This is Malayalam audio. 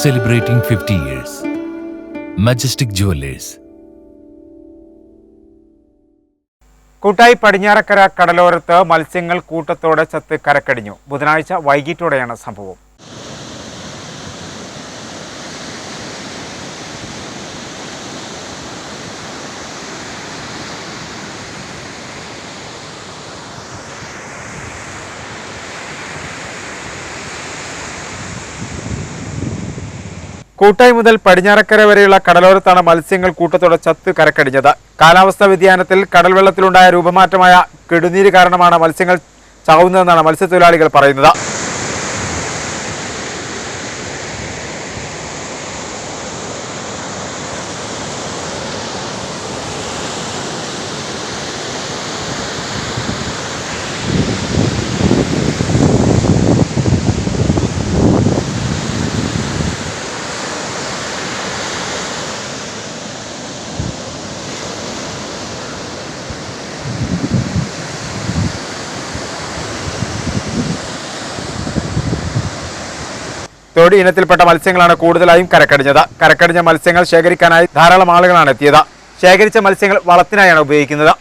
celebrating 50 years. Majestic Jewelers. കൂട്ടായി പടിഞ്ഞാറക്കര കടലോരത്ത് മത്സ്യങ്ങൾ കൂട്ടത്തോടെ ചത്ത് കരക്കടിഞ്ഞു ബുധനാഴ്ച വൈകിട്ടോടെയാണ് സംഭവം കൂട്ടായി മുതൽ പടിഞ്ഞാറക്കര വരെയുള്ള കടലോരത്താണ് മത്സ്യങ്ങൾ കൂട്ടത്തോടെ ചത്ത് കരക്കടിഞ്ഞത്. കാലാവസ്ഥാ വ്യതിയാനത്തിൽ കടൽവെള്ളത്തിലുണ്ടായ രൂപമാറ്റമായ കെടുനീര് കാരണമാണ് മത്സ്യങ്ങൾ ചാവുന്നതെന്നാണ് മത്സ്യത്തൊഴിലാളികൾ പറയുന്നത്. തൊടി ഇനത്തിൽപ്പെട്ട മത്സ്യങ്ങളാണ് കൂടുതലായും കരക്കടിഞ്ഞത്. കരക്കടിഞ്ഞ മത്സ്യങ്ങൾ ശേഖരിക്കാനായി ധാരാളം ആളുകളാണ് എത്തിയത്. ശേഖരിച്ച മത്സ്യങ്ങൾ വളത്തിനായാണ് ഉപയോഗിക്കുന്നത്.